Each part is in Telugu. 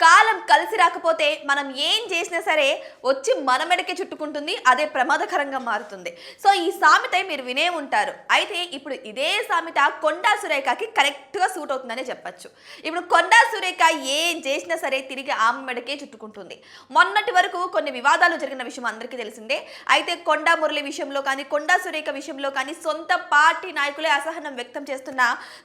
కాలం కలిసి రాకపోతే మనం ఏం చేసినా సరే వచ్చి మన మెడకే చుట్టుకుంటుంది అదే ప్రమాదకరంగా మారుతుంది. సో ఈ సామెత మీరు వినే ఉంటారు. అయితే ఇప్పుడు ఇదే సామెత కొండా సురేఖకి కరెక్ట్గా సూట్ అవుతుందనే చెప్పచ్చు. ఇప్పుడు కొండా సురేఖ ఏం చేసినా సరే తిరిగి ఆమె మెడకే చుట్టుకుంటుంది. మొన్నటి వరకు కొన్ని వివాదాలు జరిగిన విషయం అందరికీ తెలిసిందే. అయితే కొండా మురళి విషయంలో కానీ కొండా సురేఖ విషయంలో కానీ సొంత పార్టీ నాయకులే అసహనం వ్యక్తం చేస్తున్న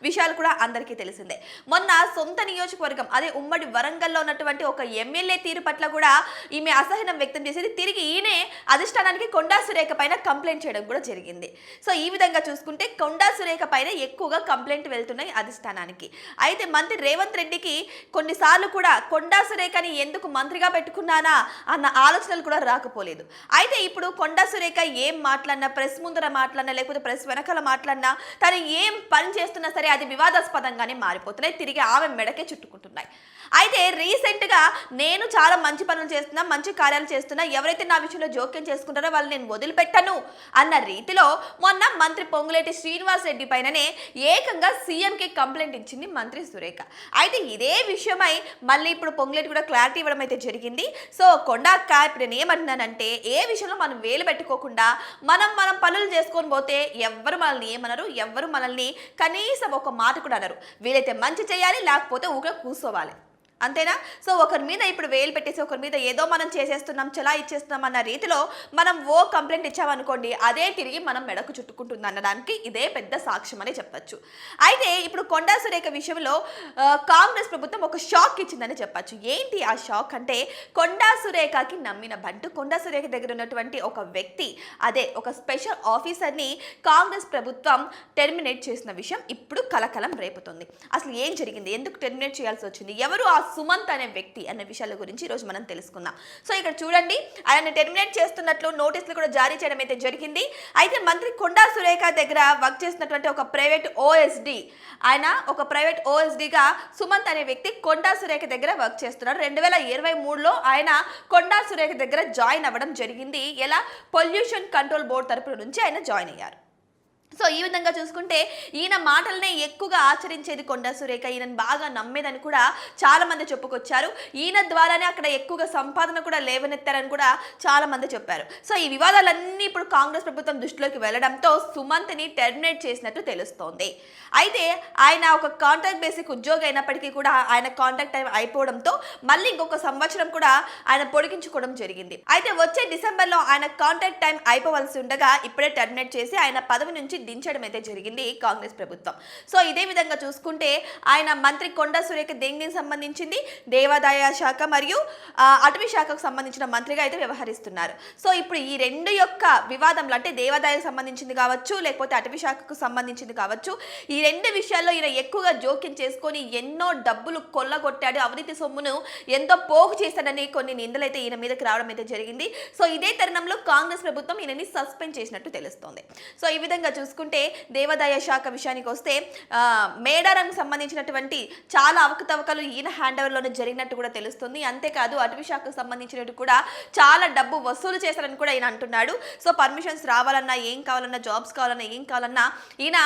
విషయాలు కూడా అందరికీ తెలిసిందే. మొన్న సొంత నియోజకవర్గం అదే ఉమ్మడి వరంగల్లో ఉన్నటువంటి ఒక ఎమ్మెల్యే తీరు పట్ల కూడా ఈమె అసహనం వ్యక్తం చేసేది. తిరిగి ఈయనే అధిష్టానానికి కొండా సురేఖ పైన కంప్లైంట్ చేయడం కూడా జరిగింది. సో ఈ విధంగా చూసుకుంటే కొండా సురేఖ పైన ఎక్కువగా కంప్లైంట్ వెళ్తున్నాయి అధిష్టానానికి. అయితే మంత్రి రేవంత్ రెడ్డికి కొన్నిసార్లు కూడా కొండా సురేఖని ఎందుకు మంత్రిగా పెట్టుకున్నానా అన్న ఆలోచనలు కూడా రాకపోలేదు. అయితే ఇప్పుడు కొండా సురేఖ ఏం మాట్లాడినా ప్రెస్ ముందర మాట్లాడినా లేకపోతే ప్రెస్ వెనకాల మాట్లాడినా తను ఏం పని చేస్తున్నా సరే అది వివాదాస్పదంగానే మారిపోతున్నాయి. తిరిగి ఆమె మెడకే చుట్టుకుంటున్నాయి. అయితే రీసెంట్గా నేను చాలా మంచి పనులు చేస్తున్నా మంచి కార్యాలు చేస్తున్నా. ఎవరైతే నా విషయంలో జోక్యం చేసుకుంటారో వాళ్ళు నేను వదిలిపెట్టను అన్న రీతిలో మొన్న మంత్రి పొంగులేటి శ్రీనివాస్ రెడ్డి పైననే ఏకంగా సీఎంకి కంప్లైంట్ ఇచ్చింది మంత్రి సురేఖ. అయితే ఇదే విషయమై మళ్ళీ ఇప్పుడు పొంగులేటి కూడా క్లారిటీ ఇవ్వడం అయితే జరిగింది. సో కొండాక్క ఇప్పుడు నేను ఏమంటున్నానంటే ఏ విషయంలో మనం వేలు పెట్టుకోకుండా మనం మనం పనులు చేసుకొని పోతే ఎవ్వరు మనల్ని ఏమనరు ఎవ్వరు మనల్ని కనీసం ఒక మాట కూడా అనరు. వీలైతే మంచి చేయాలి లేకపోతే ఊరికే కూర్చోవాలి అంతేనా? సో ఒకరి మీద ఇప్పుడు వేలు పెట్టేసి ఒకరి మీద ఏదో మనం చేసేస్తున్నాం చలా ఇచ్చేస్తున్నాం అన్న రీతిలో మనం ఓ కంప్లైంట్ ఇచ్చామనుకోండి అదే తిరిగి మనం మెడకు చుట్టుకుంటుంది అనడానికి ఇదే పెద్ద సాక్ష్యం అని చెప్పచ్చు. అయితే ఇప్పుడు కొండా సురేఖ విషయంలో కాంగ్రెస్ ప్రభుత్వం ఒక షాక్ ఇచ్చిందని చెప్పచ్చు. ఏంటి ఆ షాక్ అంటే కొండా సురేఖకి నమ్మిన బంటు కొండా సురేఖ దగ్గర ఉన్నటువంటి ఒక వ్యక్తి అదే ఒక స్పెషల్ ఆఫీసర్ని కాంగ్రెస్ ప్రభుత్వం టెర్మినేట్ చేసిన విషయం ఇప్పుడు కలకలం రేపుతుంది. అసలు ఏం జరిగింది? ఎందుకు టెర్మినేట్ చేయాల్సి వచ్చింది? ఎవరు ఆ సుమంత్ అనే వ్యక్తి అనే విషయాల గురించి ఈరోజు మనం తెలుసుకుందాం. సో ఇక్కడ చూడండి ఆయన టెర్మినేట్ చేస్తున్నట్లు నోటీసులు కూడా జారీ చేయడం అయితే జరిగింది. అయితే మంత్రి కొండా సురేఖ దగ్గర వర్క్ చేసినటువంటి ఒక ప్రైవేట్ ఓఎస్డి ఆయన ఒక ప్రైవేట్ ఓఎస్డిగా సుమంత్ అనే వ్యక్తి కొండా సురేఖ దగ్గర వర్క్ చేస్తున్నారు. రెండు వేల ఇరవై మూడులో ఆయన కొండా సురేఖ దగ్గర జాయిన్ అవ్వడం జరిగింది. ఎలా? పొల్యూషన్ కంట్రోల్ బోర్డు తరపు నుంచి ఆయన జాయిన్ అయ్యారు. సో ఈ విధంగా చూసుకుంటే ఈయన మాటలనే ఎక్కువగా ఆచరించేది కొండా సురేఖ. ఈయనను బాగా నమ్మేదని కూడా చాలామంది చెప్పుకొచ్చారు. ఈయన ద్వారానే అక్కడ ఎక్కువగా సంపాదన కూడా లేవనెత్తారని కూడా చాలామంది చెప్పారు. సో ఈ వివాదాలన్నీ ఇప్పుడు కాంగ్రెస్ ప్రభుత్వం దృష్టిలోకి వెళ్ళడంతో సుమంత్ని టెర్మినేట్ చేసినట్టు తెలుస్తోంది. అయితే ఆయన ఒక కాంట్రాక్ట్ బేసిక్ ఉద్యోగి అయినప్పటికీ కూడా ఆయన కాంట్రాక్ట్ టైం అయిపోవడంతో మళ్ళీ ఇంకొక సంవత్సరం కూడా ఆయన పొడిగించుకోవడం జరిగింది. అయితే వచ్చే డిసెంబర్లో ఆయన కాంట్రాక్ట్ టైం అయిపోవలసి ఉండగా ఇప్పుడే టెర్మినేట్ చేసి ఆయన పదవి నుంచి దించడం అయితే జరిగింది కాంగ్రెస్ ప్రభుత్వం. సో ఇదే విధంగా చూసుకుంటే ఆయన మంత్రి కొండ సురేఖ దేనికి సంబంధించింది? దేవాదాయ శాఖ మరియు అటవీ శాఖకు సంబంధించిన మంత్రిగా అయితే వ్యవహరిస్తున్నారు. సో ఇప్పుడు ఈ రెండు యొక్క వివాదంలో అంటే దేవాదాయకు సంబంధించింది కావచ్చు లేకపోతే అటవీ శాఖకు సంబంధించింది కావచ్చు ఈ రెండు విషయాల్లో ఈయన ఎక్కువగా జోక్యం చేసుకొని ఎన్నో డబ్బులు కొల్లగొట్టాడు. అవినీతి సొమ్మును ఎంతో పోగు చేశాడని కొన్ని నిందలైతే ఈయన మీదకి రావడం అయితే జరిగింది. సో ఇదే తరుణంలో కాంగ్రెస్ ప్రభుత్వం ఈయనని సస్పెండ్ చేసినట్టు తెలుస్తోంది. సో ఈ విధంగా చూసుకుంటే దేవాదాయ శాఖ విషయానికి వస్తే మేడారం మేడారంకి సంబంధించినటువంటి చాలా అవకతవకలు ఈయన హ్యాండ్ ఓవర్లోనే జరిగినట్టు కూడా తెలుస్తుంది. అంతేకాదు అటవీ శాఖకు సంబంధించినట్టు కూడా చాలా డబ్బు వసూలు చేశారని కూడా ఈయన అంటున్నాడు. సో పర్మిషన్స్ రావాలన్నా ఏం కావాలన్నా జాబ్స్ కావాలన్నా ఏం కావాలన్నా ఈయన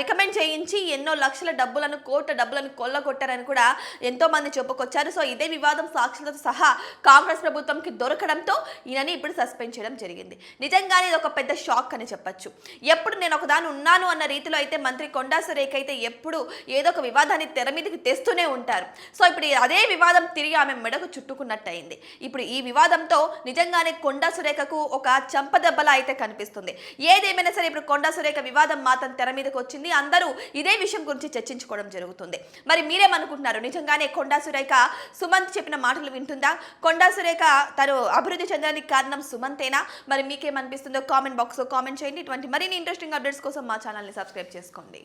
రికమెండ్ చేయించి ఎన్నో లక్షల డబ్బులను కోట్ల డబ్బులను కొల్లగొట్టారని కూడా ఎంతోమంది చెప్పుకొచ్చారు. సో ఇదే వివాదం సాక్షులతో సహా కాంగ్రెస్ ప్రభుత్వంకి దొరకడంతో ఈయనని ఇప్పుడు సస్పెండ్ చేయడం జరిగింది. నిజంగానే ఇది ఒక పెద్ద షాక్ అని చెప్పచ్చు. ఎప్పుడు నేను ఒకదాని ఉన్నాను అన్న రీతిలో అయితే మంత్రి కొండా సురేఖ అయితే ఎప్పుడు ఏదో ఒక వివాదాన్ని తెర మీదకి తెస్తూనే ఉంటారు. సో ఇప్పుడు అదే వివాదం తిరిగి ఆమె మెడకు చుట్టుకున్నట్టు అయింది ఇప్పుడు ఈ వివాదంతో నిజంగానే కొండా సురేఖకు ఒక చంపదెబ్బలా అయితే కనిపిస్తుంది. ఏదేమైనా సరే ఇప్పుడు కొండా సురేఖ వివాదం మాత్రం తెర మీదకి వచ్చింది. అందరూ ఇదే విషయం గురించి చర్చించుకోవడం జరుగుతుంది. మరి మీరేమనుకుంటున్నారు? నిజంగానే కొండా సురేఖ సుమంత్ చెప్పిన మాటలు వింటుందా? కొండా సురేఖ తను అభివృద్ధి చెందడానికి కారణం సుమంతేనా? మరి మీకేమనిపిస్తుందో కామెంట్ బాక్స్లో కామెంట్ చేయండి. ఇటువంటి మరిన్ని ఇంట్రెస్టింగ్ అప్డేట్స్ కోసం మా ఛానల్ని సబ్స్క్రైబ్ చేసుకోండి.